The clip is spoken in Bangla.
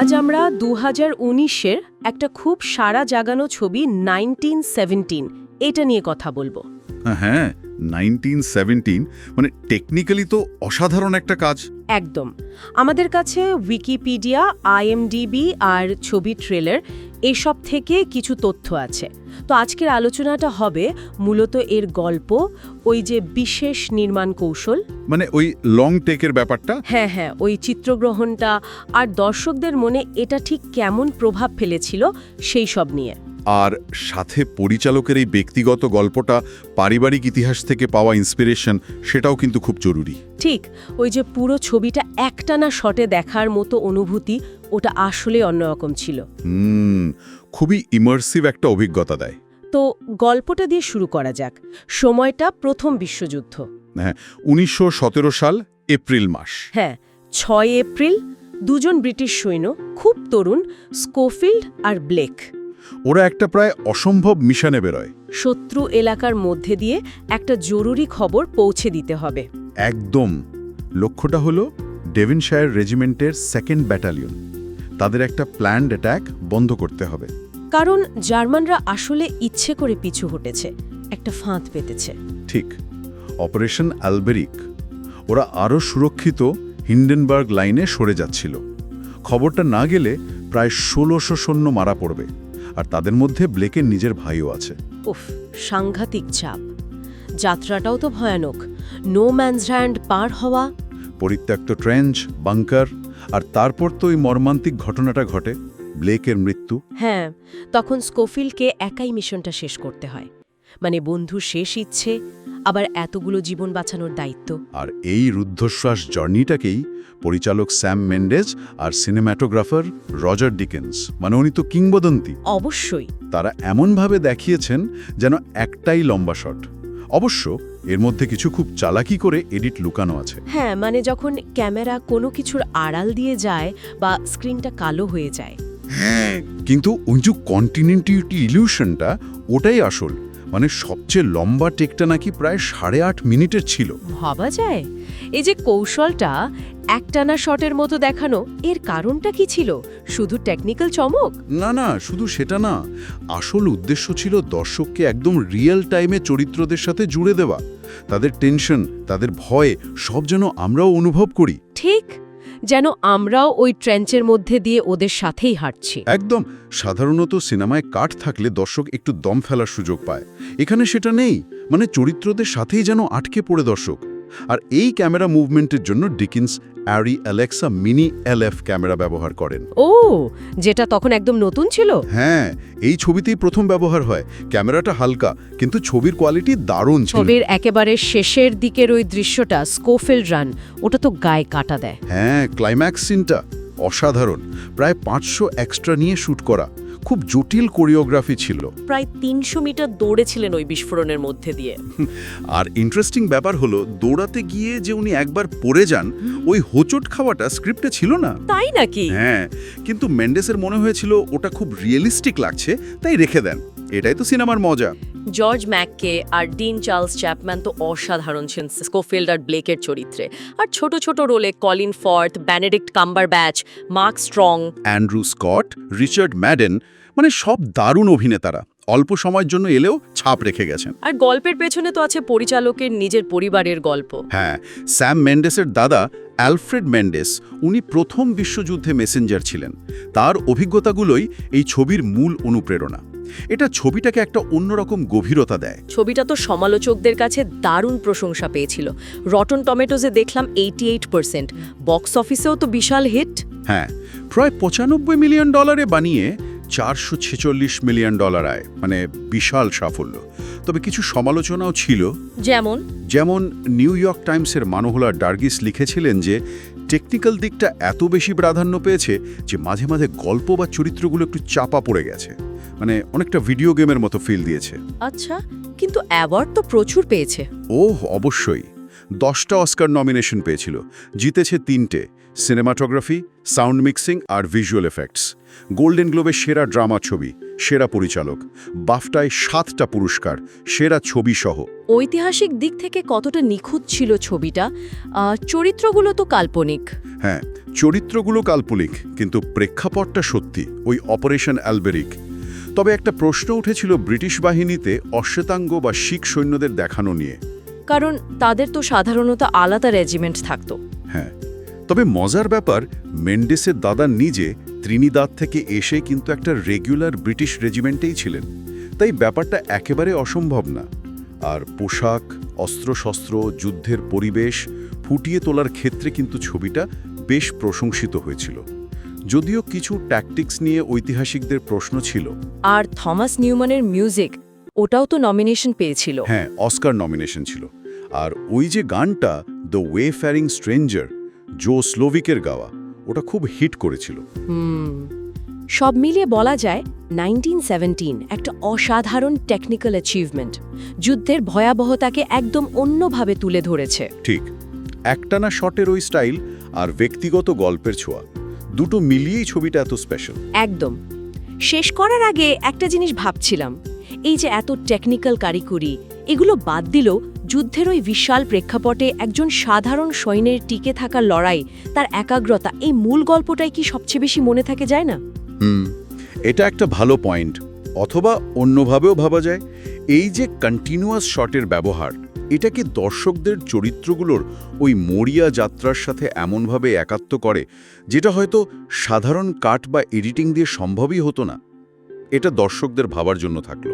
আজ আমরা দু হাজার একটা খুব সারা জাগানো ছবি নাইনটিন সেভেন্টিন, এটা নিয়ে কথা বলব। হ্যাঁ নাইনটিন মানে টেকনিক্যালি তো অসাধারণ একটা কাজ। একদম। আমাদের কাছে উইকিপিডিয়া আইএমডিবি আর ছবি ট্রেলার এসব থেকে কিছু তথ্য আছে। তো আজকের আলোচনাটা হবে মূলত এর গল্প ওই যে বিশেষ নির্মাণ কৌশল। মানে ওই লং টেকের ব্যাপারটা? হ্যাঁ হ্যাঁ ওই চিত্রগ্রহণটা। আর দর্শকদের মনে এটা ঠিক কেমন প্রভাব ফেলেছিল সেই সব নিয়ে। আর সাথে পরিচালকের এই ব্যক্তিগত গল্পটা পারিবারিক ইতিহাস থেকে পাওয়া ইন্সপিরেশন সেটাও কিন্তু খুব জরুরি। ঠিক ওই যে পুরো ছবিটা একটানা শটে দেখার মতো অনুভূতি ওটা আসলে অন্যরকম ছিল। হুম খুবই ইমার্সিভ একটা অভিজ্ঞতা দেয়। তো গল্পটা দিয়ে শুরু করা যাক। সময়টা প্রথম বিশ্বযুদ্ধ। হ্যাঁ উনিশশো সতেরো সাল এপ্রিল মাস। হ্যাঁ ছয় এপ্রিল দুজন ব্রিটিশ সৈন্য খুব তরুণ স্কোফিল্ড আর ব্লেক। ওরা একটা প্রায় অসম্ভব মিশনে বেরোয়। শত্রু এলাকার মধ্যে দিয়ে একটা জরুরি খবর পৌঁছে দিতে হবে। একদম। লক্ষ্যটা হলো ডেভিনশায়ার রেজিমেন্টের সেকেন্ড ব্যাটালিয়ন। তাদের একটা প্ল্যান্ড অ্যাট্যাক বন্ধ করতে হবে। কারণ জার্মানরা আসলে ইচ্ছে করে পিছু হটেছে একটা ফাঁদ পেতেছে। ঠিক। অপারেশন অ্যালবেরিক ওরা আরও সুরক্ষিত হিন্ডেনবার্গ লাইনে সরে যাচ্ছিল। খবরটা না গেলে প্রায় ষোলোশো সৈন্য মারা পড়বে। আর তাদের মধ্যে ব্লেকের নিজের ভাইও আছে। উফ সাংঘাতিক চাপ। যাত্রাটাও তো ভয়ানক। নো ম্যানস হ্যান্ড পার হওয়া? পরিত্যক্ত ট্রেঞ্চ বাংকার আর তারপর তো ওই মর্মান্তিক ঘটনাটা ঘটে ব্লেকের মৃত্যু। হ্যাঁ তখন স্কোফিলকে একাই মিশনটা শেষ করতে হয়। মানে বন্ধু শেষ ইচ্ছে আবার এতগুলো জীবন বাঁচানোর দায়িত্ব। আর এই রুদ্ধশ্বাস জার্নিটাকেই পরিচালক স্যাম মেন্ডেজ আর সিনেম্যাটোগ্রাফার রজার ডিকেন্স মানে উনি তো কিংবদন্তি। অবশ্যই। তারা এমনভাবে দেখিয়েছেন যেন একটাই লম্বা শট। অবশ্য এর মধ্যে কিছু খুব চালাকি করে এডিট লুকানো আছে। হ্যাঁ মানে যখন ক্যামেরা কোনো কিছুর আড়াল দিয়ে যায় বা স্ক্রিনটা কালো হয়ে যায়। কিন্তু ওই যে কন্টিনিউটি ইলিউশনটা ওটাই আসল। মানে সবচেয়ে লম্বা টেকটা নাকি প্রায় সাড়ে আট মিনিটের ছিল। ভাবা যায়? এই যে কৌশলটা একটানা শটের মতো দেখানো এর কারণটা কি ছিল? শুধু টেকনিক্যাল চমক? না না শুধু সেটা না। আসল উদ্দেশ্য ছিল দর্শককে একদম রিয়েল টাইমে চরিত্রদের সাথে জুড়ে দেওয়া। তাদের টেনশন তাদের ভয় সব যেন আমরাও অনুভব করি। ঠিক। যেন আমরাও ওই ট্রেঞ্চের মধ্যে দিয়ে ওদের সাথেই হাঁটছি। একদম, সাধারণত সিনেমায় কাঠ থাকলে দর্শক একটু দম ফেলার সুযোগ পায়। এখানে সেটা নেই মানে চরিত্রদের সাথেই যেন আটকে পড়ে দর্শক। আর এই ক্যামেরা মুভমেন্টের জন্য Deakins Arri Alexa Mini LF camera ব্যবহার করেন। ও যেটা তখন একদম নতুন ছিল? হ্যাঁ এই ছবিতেই প্রথম ব্যবহার হয়। ক্যামেরাটা হালকা কিন্তু ছবির কোয়ালিটি দারুণ ছিল। ছবির একেবারে শেষের দিকের ওই দৃশ্যটা স্কোফিল্ড রান ওটা তো গায়ে কাটা দেয়। হ্যাঁ ক্লাইম্যাক্স সিনটা অসাধারণ। প্রায় পাঁচশো এক্সট্রা নিয়ে শ্যুট করা। খুব জটিল কোরিওগ্রাফি ছিল। প্রায় তিনশো মিটার দৌড়েছিলেন ওই বিস্ফোরণের মধ্যে দিয়ে। আর ইন্টারেস্টিং ব্যাপার হলো দৌড়াতে গিয়ে যে উনি একবার পড়ে যান ওই হোঁচট খাওয়াটা স্ক্রিপ্টে ছিল না? তাই নাকি? হ্যাঁ কিন্তু মেন্ডেসের মনে হয়েছিল ওটা খুব রিয়েলিস্টিক লাগছে তাই রেখে দেন। এটাই তো সিনেমার মজা। জর্জ ম্যাককে আর ডিন চার্লস চ্যাপম্যান তো অসাধারণ ছিলেন স্কোফিল্ড আর ব্লেকের চরিত্রে। আর ছোট ছোট রোলে Colin Firth Benedict Cumberbatch Mark Strong Andrew Scott Richard Madden মানে সব দারুণ অভিনেতারা অল্প সময়ের জন্য এলেও ছাপ রেখে গেছেন। আর গল্পের পেছনে তো আছে পরিচালকের নিজের পরিবারের গল্প। হ্যাঁ স্যাম মেন্ডেসের দাদা অ্যালফ্রেড মেন্ডেস উনি প্রথম বিশ্বযুদ্ধে মেসেঞ্জার ছিলেন। তার অভিজ্ঞতাগুলোই এই ছবির মূল অনুপ্রেরণা। এটা ছবিটাকে একটা অন্যরকম গভীরতা দেয়। ছবিটা তো সমালোচকদের কাছে দারুণ প্রশংসা পেয়েছিল। রটন টমেটোজে দেখলাম এইটি এইট পার্সেন্ট বক্স অফিসেও তো বিশাল হিট। হ্যাঁ প্রায় পঁচানব্বই মিলিয়ন ডলারে বানিয়ে চারশো ছেচল্লিশ মিলিয়ন ডলার আয় মানে বিশাল সাফল্য। তবে কিছু সমালোচনাও ছিল। যেমন? যেমন নিউ ইয়র্ক টাইমসের মানহোলা ডার্গিস লিখেছিলেন যে টেকনিক্যাল দিকটা এত বেশি প্রাধান্য পেয়েছে যে মাঝে মাঝে গল্প বা চরিত্রগুলো একটু চাপা পড়ে গেছে। মানে অনেকটা ভিডিও গেমের মতো ফিল দিয়েছে। আচ্ছা কিন্তু অ্যাওয়ার্ড তো প্রচুর পেয়েছে। ওহ অবশ্যই। দশটা অস্কার নমিনেশন পেয়েছিল। জিতেছে তিনটে। সিনেমাটোগ্রাফি সাউন্ড মিক্সিং আর ভিজুয়াল এফেক্টস গোল্ডেন গ্লোবে সেরা ড্রামা ছবি সেরা পরিচালক। বাফটায় সাতটা পুরস্কার সেরা ছবি সহ। ঐতিহাসিক দিক থেকে কতটা নিখুঁত ছিল ছবিটা? চরিত্রগুলো তো কাল্পনিক। হ্যাঁ চরিত্রগুলো কাল্পনিক কিন্তু প্রেক্ষাপটটা সত্যি। ওই অপারেশন অ্যালবেরিক তবে একটা প্রশ্ন উঠেছিল ব্রিটিশ বাহিনীতে অশ্বেতাঙ্গ বা শিখ সৈন্যদের দেখানো নিয়ে। কারণ তাদের তো সাধারণত আলাদা রেজিমেন্ট থাকতো। হ্যাঁ তবে মজার ব্যাপার মেন্ডেসের দাদা নিজে ত্রিনিদাদ থেকে এসে কিন্তু একটা রেগুলার ব্রিটিশ রেজিমেন্টেই ছিলেন। তাই ব্যাপারটা একেবারে অসম্ভব না। আর পোশাক অস্ত্রশস্ত্র যুদ্ধের পরিবেশ ফুটিয়ে তোলার ক্ষেত্রে কিন্তু ছবিটা বেশ প্রশংসিত হয়েছিল। যদিও কিছু ট্যাকটিক্স নিয়ে ঐতিহাসিকদের প্রশ্ন ছিল। আর থমাস নিউম্যানের মিউজিক ওটাও তো নমিনেশন পেয়েছিল। হ্যাঁ অস্কার নমিনেশন ছিল। আর ওই যে গানটা the way faring stranger Joe স্লোভিকের গাওয়া ওটা খুব হিট করেছিল। হুম। সব মিলিয়ে বলা যায় নাইনটিন একটা অসাধারণ টেকনিক্যাল অ্যাচিভমেন্ট যুদ্ধের ভয়াবহতাকে একদম অন্যভাবে তুলে ধরেছে। ঠিক। একটানা শটের ওই স্টাইল আর ব্যক্তিগত গল্পের ছোঁয়া। দুটো মিলিয়েই ছবিটা এত স্পেশাল একদম। শেষ করার আগে একটা জিনিস ভাবছিলাম এই যে এত টেকনিক্যাল কারিকুরি এগুলো বাদ দিলেও যুদ্ধের ওই বিশাল প্রেক্ষাপটে একজন সাধারণ সৈন্যের টিকে থাকার লড়াই তার একাগ্রতা এই মূল গল্পটাই কি সবচেয়ে বেশি মনে থাকে যায় না? হুম এটা একটা ভালো পয়েন্ট অথবা অন্যভাবেও ভাবা যায় এই যে কন্টিনিউয়াস শটের ব্যবহার এটা কি দর্শকদের চরিত্রগুলোর ওই মরিয়া যাত্রার সাথে এমনভাবে একাত্ম করে, যেটা হয়তো সাধারণ কাট বা এডিটিং দিয়ে সম্ভবই হতো না? এটা দর্শকদের ভাবার জন্য থাকল।